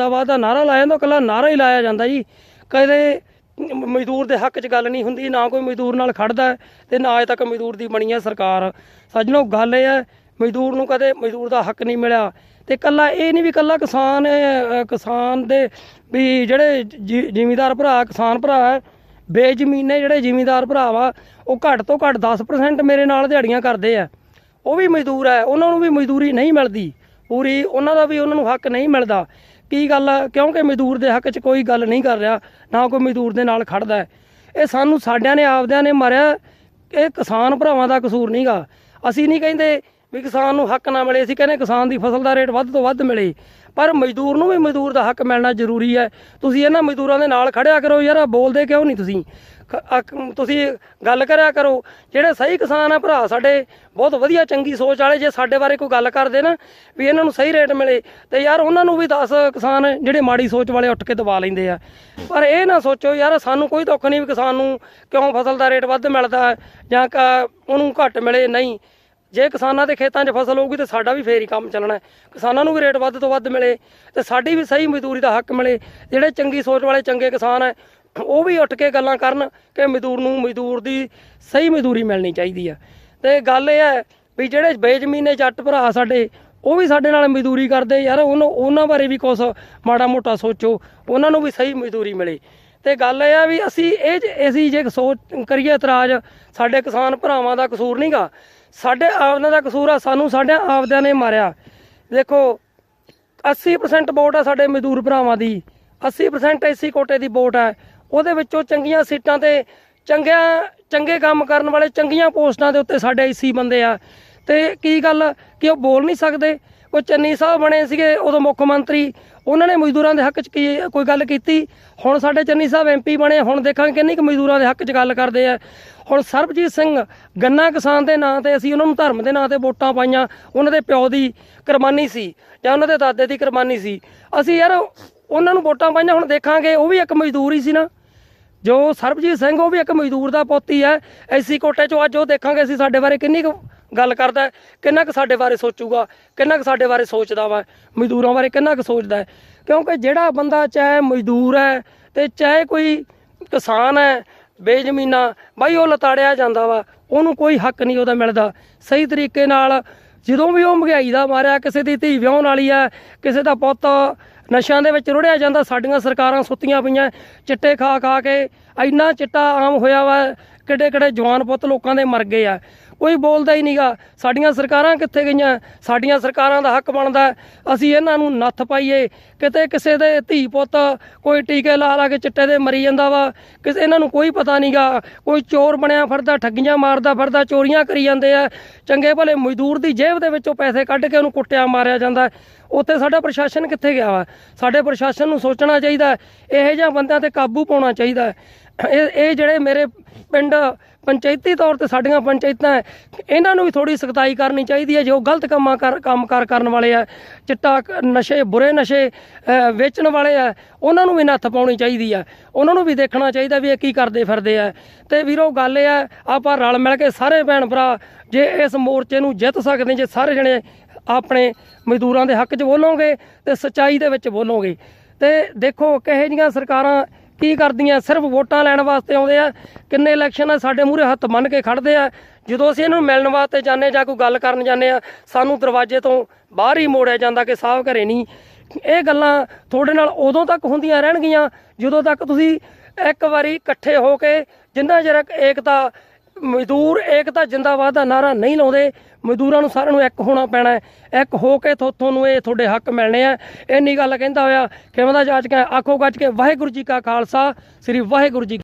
ਜਿੰਦਾਬਾਦ ਦਾ ਨਾਰਾ ਲਾਇਆ ਜਾਂਦਾ ਕੱਲਾ ਨਾਰਾ ਹੀ ਲਾਇਆ ਜਾਂਦਾ ਜੀ। ਕਦੇ ਮਜ਼ਦੂਰ ਦੇ ਹੱਕ 'ਚ ਗੱਲ ਨਹੀਂ ਹੁੰਦੀ, ਨਾ ਕੋਈ ਮਜ਼ਦੂਰ ਨਾਲ ਖੜਦਾ ਹੈ ਤੇ ਨਾ ਅਜੇ ਤੱਕ ਮਜ਼ਦੂਰ ਦੀ ਬਣੀ ਹੈ ਸਰਕਾਰ। ਸੱਜਣੋ, ਗੱਲ ਇਹ ਹੈ, ਮਜ਼ਦੂਰ ਨੂੰ ਕਦੇ ਮਜ਼ਦੂਰ ਦਾ ਹੱਕ ਨਹੀਂ ਮਿਲਿਆ। ਤੇ ਕੱਲਾ ਇਹ ਨਹੀਂ ਵੀ ਕੱਲਾ ਕਿਸਾਨ ਕਿਸਾਨ ਦੇ ਵੀ ਜਿਹੜੇ ਜ਼ਿਮੀਦਾਰ ਭਰਾ, ਕਿਸਾਨ ਭਰਾ ਹੈ, ਬੇਜ਼ਮੀਨੇ ਜਿਹੜੇ ਜ਼ਿਮੀਦਾਰ ਭਰਾ ਵਾ, ਉਹ ਘੱਟ ਤੋਂ ਘੱਟ 10% ਮੇਰੇ ਨਾਲ ਦਿਹਾੜੀਆਂ ਕਰਦੇ ਆ। ਉਹ ਵੀ ਮਜ਼ਦੂਰ ਹੈ, ਉਹਨਾਂ ਨੂੰ ਵੀ ਮਜ਼ਦੂਰੀ ਨਹੀਂ ਮਿਲਦੀ। ਪੂਰੀ ਉਹਨਾਂ ਦਾ ਵੀ ਉਹਨਾਂ ਨੂੰ ਹੱਕ ਨਹੀਂ ਮਿਲਦਾ। ਕੀ ਗੱਲ ਆ? ਕਿਉਂਕਿ ਮਜ਼ਦੂਰ ਦੇ ਹੱਕ 'ਚ ਕੋਈ ਗੱਲ ਨਹੀਂ ਕਰ ਰਿਹਾ, ਨਾ ਕੋਈ ਮਜ਼ਦੂਰ ਦੇ ਨਾਲ ਖੜਦਾ ਇਹ ਸਾਨੂੰ ਸਾਡਿਆਂ ਨੇ, ਆਪਦਿਆਂ ਨੇ ਮਾਰਿਆ। ਇਹ ਕਿਸਾਨ ਭਰਾਵਾਂ ਦਾ ਕਸੂਰ ਨਹੀਂਗਾ ਅਸੀਂ ਨਹੀਂ ਕਹਿੰਦੇ ਵੀ ਕਿਸਾਨ ਨੂੰ ਹੱਕ ਨਾ ਮਿਲੇ, ਅਸੀਂ ਕਹਿੰਦੇ ਕਿਸਾਨ ਦੀ ਫਸਲ ਦਾ ਰੇਟ ਵੱਧ ਤੋਂ ਵੱਧ ਮਿਲੇ। ਪਰ ਮਜ਼ਦੂਰ ਨੂੰ ਵੀ ਮਜ਼ਦੂਰ ਦਾ ਹੱਕ ਮਿਲਣਾ ਜ਼ਰੂਰੀ ਹੈ। ਤੁਸੀਂ ਇਹਨਾਂ ਮਜ਼ਦੂਰਾਂ ਦੇ ਨਾਲ ਖੜਿਆ ਕਰੋ ਯਾਰ ਬੋਲਦੇ ਕਿਉਂ ਨਹੀਂ ਤੁਸੀਂ? ਖ- ਤੁਸੀਂ ਗੱਲ ਕਰਿਆ ਕਰੋ। ਜਿਹੜੇ ਸਹੀ ਕਿਸਾਨ ਆ ਭਰਾ ਸਾਡੇ, ਬਹੁਤ ਵਧੀਆ ਚੰਗੀ ਸੋਚ ਵਾਲੇ, ਜੇ ਸਾਡੇ ਬਾਰੇ ਕੋਈ ਗੱਲ ਕਰਦੇ ਨਾ, ਵੀ ਇਹਨਾਂ ਨੂੰ ਸਹੀ ਰੇਟ ਮਿਲੇ, ਤੇ ਯਾਰ ਉਹਨਾਂ ਨੂੰ ਵੀ 10 ਕਿਸਾਨ ਜਿਹੜੇ ਮਾੜੀ ਸੋਚ ਵਾਲੇ ਉੱਠ ਕੇ ਦਬਾ ਲੈਂਦੇ ਆ। ਪਰ ਇਹ ਨਾ ਸੋਚੋ ਯਾਰ, ਸਾਨੂੰ ਕੋਈ ਦੁੱਖ ਨਹੀਂ ਵੀ ਕਿਸਾਨ ਨੂੰ ਕਿਉਂ ਫਸਲ ਦਾ ਰੇਟ ਵੱਧ ਮਿਲਦਾ, ਜਾਂ ਕ- ਉਹਨੂੰ ਘੱਟ ਮਿਲੇ, ਨਹੀਂ। ਜੇ ਕਿਸਾਨਾਂ ਦੇ ਖੇਤਾਂ 'ਚ ਫਸਲ ਹੋਊਗੀ ਤੇ ਸਾਡਾ ਵੀ ਫੇਰ ਹੀ ਕੰਮ ਚੱਲਣਾ ਹੈ। ਕਿਸਾਨਾਂ ਨੂੰ ਵੀ ਰੇਟ ਵੱਧ ਤੋਂ ਵੱਧ ਮਿਲੇ ਤੇ ਸਾਡੀ ਵੀ ਸਹੀ ਮਜ਼ਦੂਰੀ ਦਾ ਹੱਕ ਮਿਲੇ। ਜਿਹੜੇ ਚੰਗੀ ਸੋਚ ਵਾਲੇ, ਚੰਗੇ ਕਿਸਾਨ ਹੈ, ਉਹ ਵੀ ਉੱਠ ਕੇ ਗੱਲਾਂ ਕਰਨ ਕਿ ਮਜ਼ਦੂਰ ਨੂੰ ਮਜ਼ਦੂਰ ਦੀ ਸਹੀ ਮਜ਼ਦੂਰੀ ਮਿਲਣੀ ਚਾਹੀਦੀ ਆ। ਤੇ ਗੱਲ ਇਹ ਹੈ ਵੀ ਜਿਹੜੇ ਬੇਜ਼ਮੀਨੇ ਜੱਟ ਭਰਾ ਸਾਡੇ, ਉਹ ਵੀ ਸਾਡੇ ਨਾਲ ਮਜ਼ਦੂਰੀ ਕਰਦੇ ਯਾਰ, ਉਹਨੂੰ ਉਹਨਾਂ ਬਾਰੇ ਵੀ ਕੁਛ ਮਾੜਾ ਮੋਟਾ ਸੋਚੋ। ਉਹਨਾਂ ਨੂੰ ਵੀ ਸਹੀ ਮਜ਼ਦੂਰੀ ਮਿਲੇ। ਤੇ ਗੱਲ ਇਹ ਆ ਵੀ ਅਸੀਂ ਇਹ ਜ- ਅਸੀਂ ਜੇ ਸੋਚ ਕਰੀਏ ਇਤਰਾਜ਼, ਸਾਡੇ ਕਿਸਾਨ ਭਰਾਵਾਂ ਦਾ ਕਸੂਰ ਨਹੀਂਗਾ ਸਾਡੇ ਆਪਦਿਆਂ ਦਾ ਕਸੂਰ ਆ, ਸਾਨੂੰ ਸਾਡੇ ਆਪਦਿਆਂ ਨੇ ਮਾਰਿਆ। ਦੇਖੋ 80% ਵੋਟ ਆ ਸਾਡੇ ਮਜ਼ਦੂਰ ਭਰਾਵਾਂ ਦੀ। 80% ਐਸੀ ਕੋਟੇ ਦੀ ਵੋਟ ਹੈ ਉਹਦੇ ਵਿੱਚੋਂ ਚੰਗੀਆਂ ਸੀਟਾਂ ਤੇ ਚੰਗਿਆਂ, ਚੰਗੇ ਕੰਮ ਕਰਨ ਵਾਲੇ ਚੰਗੀਆਂ ਪੋਸਟਾਂ ਦੇ ਉੱਤੇ ਸਾਡੇ ਐਸੀ ਬੰਦੇ ਆ। ਤੇ ਕੀ ਗੱਲ, ਕਿ ਉਹ ਬੋਲ ਨਹੀਂ ਸਕਦੇ? ਕੋਈ ਚੰਨੀ ਸਾਹਿਬ ਬਣੇ ਸੀਗੇ, ਉਦੋਂ ਮੁੱਖ ਮੰਤਰੀ। ਉਹਨਾਂ ਨੇ ਮਜ਼ਦੂਰਾਂ ਦੇ ਹੱਕ 'ਚ ਕੀ, ਕੋਈ ਗੱਲ ਕੀਤੀ? ਹੁਣ ਸਾਡੇ ਚੰਨੀ ਸਾਹਿਬ ਐਮਪੀ ਬਣੇ, ਹੁਣ ਦੇਖਾਂਗੇ ਕਿੰਨੀ ਕੁ ਮਜ਼ਦੂਰਾਂ ਦੇ ਹੱਕ 'ਚ ਗੱਲ ਕਰਦੇ ਆ। ਹੁਣ ਸਰਬਜੀਤ ਸਿੰਘ ਗੰਨਾ ਕਿਸਾਨ ਦੇ ਨਾਂ ਤੇ ਅਸੀਂ ਉਹਨਾਂ ਨੂੰ ਧਰਮ ਦੇ ਨਾਂ ਤੇ ਵੋਟਾਂ ਪਾਈਆਂ। ਉਹਨਾਂ ਦੇ ਪਿਓ ਦੀ ਕੁਰਬਾਨੀ ਸੀ, ਜਾਂ ਉਹਨਾਂ ਦੇ ਦਾਦੇ ਦੀ ਕੁਰਬਾਨੀ ਸੀ। ਅਸੀਂ ਯਾਰ ਉਹਨਾਂ ਨੂੰ ਵੋਟਾਂ ਪਾਈਆਂ, ਹੁਣ ਦੇਖਾਂਗੇ, ਉਹ ਵੀ ਇੱਕ ਮਜ਼ਦੂਰ ਹੀ ਸੀ ਨਾ। ਜੋ ਸਰਬਜੀਤ ਸਿੰਘ, ਉਹ ਵੀ ਇੱਕ ਮਜ਼ਦੂਰ ਦਾ ਪੋਤੀ ਹੈ। ਐਸੀ ਕੋਟੇ ਚੋਂ ਅੱਜ ਉਹ ਦੇਖਾਂਗੇ ਅਸੀਂ ਸਾਡੇ ਬਾਰੇ ਕਿੰਨੀ ਕੁ ਗੱਲ ਕਰਦਾ ਕਿੰਨਾ ਕੁ ਸਾਡੇ ਬਾਰੇ ਸੋਚੂਗਾ, ਕਿੰਨਾ ਕੁ ਸਾਡੇ ਬਾਰੇ ਸੋਚਦਾ ਵਾ, ਮਜ਼ਦੂਰਾਂ ਬਾਰੇ ਕਿੰਨਾ ਕੁ ਸੋਚਦਾ ਕਿਉਂਕਿ ਜਿਹੜਾ ਬੰਦਾ ਚਾਹੇ ਮਜ਼ਦੂਰ ਹੈ ਤੇ ਚਾਹੇ ਕੋਈ ਕਿਸਾਨ ਹੈ, ਬੇਜ਼ਮੀਨਾ, ਬਾਈ ਉਹ ਲਤਾੜਿਆ ਜਾਂਦਾ ਵਾ, ਉਹਨੂੰ ਕੋਈ ਹੱਕ ਨਹੀਂ ਉਹਦਾ ਮਿਲਦਾ। ਸਹੀ ਤਰੀਕੇ ਨਾਲ ਜਦੋਂ ਵੀ ਉਹ ਮਹਿੰਗਾਈ ਦਾ ਮਾਰਿਆ, ਕਿਸੇ ਦੀ ਧੀ ਵਿਆਹੁਣ ਵਾਲੀ ਆ ਕਿਸੇ ਦਾ ਪੁੱਤ ਨਸ਼ਿਆਂ ਦੇ ਵਿੱਚ ਰੁੜਿਆ ਜਾਂਦਾ, ਸਾਡੀਆਂ ਸਰਕਾਰਾਂ ਸੁੱਤੀਆਂ ਪਈਆਂ, ਚਿੱਟੇ ਖਾ ਖਾ ਕੇ ਇੰਨਾ ਚਿੱਟਾ ਆਮ ਹੋਇਆ ਵਾ ਕਿਹੜੇ ਕਿਹੜੇ ਜਵਾਨ ਪੁੱਤ ਲੋਕਾਂ ਦੇ ਮਰ ਗਏ ਆ। ਕੋਈ ਬੋਲਦਾ ਹੀ ਨਹੀਂਗਾ। ਸਾਡੀਆਂ ਸਰਕਾਰਾਂ ਕਿੱਥੇ ਗਈਆਂ? ਸਾਡੀਆਂ ਸਰਕਾਰਾਂ ਦਾ ਹੱਕ ਬਣਦਾ ਅਸੀਂ ਇਹਨਾਂ ਨੂੰ ਨੱਥ ਪਾਈਏ। ਕਿਤੇ ਕਿਸੇ ਦੇ ਧੀ ਪੁੱਤ ਕੋਈ ਟੀਕੇ ਲਾ ਲਾ ਕੇ ਚਿੱਟੇ ਦੇ ਮਰੀ ਜਾਂਦਾ ਵਾ। ਕਿਸੇ ਇਹਨਾਂ ਨੂੰ ਕੋਈ ਪਤਾ ਨਹੀਂਗਾ। ਕੋਈ ਚੋਰ ਬਣਿਆ ਫਿਰਦਾ, ਠੱਗੀਆਂ ਮਾਰਦਾ ਫਿਰਦਾ, ਚੋਰੀਆਂ ਕਰੀ ਜਾਂਦੇ ਆ। ਚੰਗੇ ਭਲੇ ਮਜ਼ਦੂਰ ਦੀ ਜੇਬ ਦੇ ਵਿੱਚੋਂ ਪੈਸੇ ਕੱਢ ਕੇ ਉਹਨੂੰ ਕੁੱਟਿਆ ਮਾਰਿਆ ਜਾਂਦਾ ਉੱਥੇ ਸਾਡਾ ਪ੍ਰਸ਼ਾਸਨ ਕਿੱਥੇ ਗਿਆ ਵਾ? ਸਾਡੇ ਪ੍ਰਸ਼ਾਸਨ ਨੂੰ ਸੋਚਣਾ ਚਾਹੀਦਾ ਇਹੋ ਜਿਹਾ ਬੰਦਿਆਂ ਤੇ ਕਾਬੂ ਪਾਉਣਾ ਚਾਹੀਦਾ ਇਹ ਇਹ ਜਿਹੜੇ ਮੇਰੇ ਪਿੰਡ ਪੰਚਾਇਤੀ ਤੌਰ ਤੇ ਸਾਡੀਆਂ ਪੰਚਾਇਤਾਂ ਇਹਨਾਂ ਨੂੰ ਵੀ ਥੋੜੀ ਸਖਤਾਈ ਕਰਨੀ ਚਾਹੀਦੀ ਹੈ, ਜੋ ਗਲਤ ਕੰਮਾਂ ਕਰ ਕੰਮਕਾਰ ਕਰਨ ਵਾਲੇ ਆ, ਚਿੱਟਾ ਨਸ਼ੇ, ਬੁਰੇ ਨਸ਼ੇ ਵੇਚਣ ਵਾਲੇ ਆ, ਉਹਨਾਂ ਨੂੰ ਵੀ ਨੱਥ ਪਾਉਣੀ ਚਾਹੀਦੀ ਆ। ਉਹਨਾਂ ਨੂੰ ਵੀ ਦੇਖਣਾ ਚਾਹੀਦਾ ਵੀ ਇਹ ਕੀ ਕਰਦੇ ਫਿਰਦੇ ਆ। ਤੇ ਵੀਰੋ, ਗੱਲ ਇਹ ਆ, ਆਪਾਂ ਰਲ ਮਿਲ ਕੇ ਸਾਰੇ ਭੈਣ ਭਰਾ ਜੇ ਇਸ ਮੋਰਚੇ ਨੂੰ ਜਿੱਤ ਸਕਦੇ, ਜੇ ਸਾਰੇ ਜਣੇ ਆਪਣੇ ਮਜ਼ਦੂਰਾਂ ਦੇ ਹੱਕ 'ਚ ਬੋਲੋਗੇ ਤੇ ਸੱਚਾਈ ਦੇ ਵਿੱਚ ਬੋਲੋਗੇ। ਤੇ ਦੇਖੋ, ਕਿਹੋ ਜਿਹੀਆਂ ਸਰਕਾਰਾਂ ਕੀ ਕਰਦੀਆਂ? ਸਿਰਫ ਵੋਟਾਂ ਲੈਣ ਵਾਸਤੇ ਆਉਂਦੇ ਆ। ਕਿੰਨੇ ਇਲੈਕਸ਼ਨ ਆ? ਸਾਡੇ ਮੂਹਰੇ ਹੱਥ ਮੰਨ ਕੇ ਖੜਦੇ ਆ। ਜਦੋਂ ਅਸੀਂ ਇਹਨਾਂ ਨੂੰ ਮਿਲਣ ਵਾਸਤੇ ਜਾਂਦੇ ਜਾਂ ਕੋਈ ਗੱਲ ਕਰਨ ਜਾਂਦੇ ਆ, ਸਾਨੂੰ ਦਰਵਾਜ਼ੇ ਤੋਂ ਬਾਹਰ ਹੀ ਮੋੜਿਆ ਜਾਂਦਾ ਕਿ ਸਾਹਿਬ ਘਰੇ ਨਹੀਂ। ਇਹ ਗੱਲਾਂ ਤੁਹਾਡੇ ਨਾਲ ਉਦੋਂ ਤੱਕ ਹੁੰਦੀਆਂ ਰਹਿਣਗੀਆਂ, ਜਦੋਂ ਤੱਕ ਤੁਸੀਂ ਇੱਕ ਵਾਰੀ ਇਕੱਠੇ ਹੋ ਕੇ ਜਿੰਨਾ ਚਿਰ ਏਕਤਾ ਮਜ਼ਦੂਰ ਏਕਤਾ ਜਿੰਦਾਬਾਦ ਦਾ ਨਾਰਾ ਨਹੀਂ ਲਾਉਂਦੇ, ਮਜ਼ਦੂਰਾਂ ਨੂੰ ਸਾਰਿਆਂ ਨੂੰ ਇੱਕ ਹੋਣਾ ਪੈਣਾ ਹੈ। ਇੱਕ ਹੋ ਕੇ ਥੋ- ਤੁਹਾਨੂੰ ਇਹ ਤੁਹਾਡੇ ਹੱਕ ਮਿਲਣੇ ਆ। ਇੰਨੀ ਗੱਲ ਕਹਿੰਦਾ ਹੋਇਆ, ਕਿਵੇਂ ਦਾ ਜਾਚ ਕੇ ਆਖੋ ਗੱਜ ਕੇ, ਵਾਹਿਗੁਰੂ ਜੀ ਕਾ ਖਾਲਸਾ, ਸ੍ਰੀ ਵਾਹਿਗੁਰੂ ਜੀ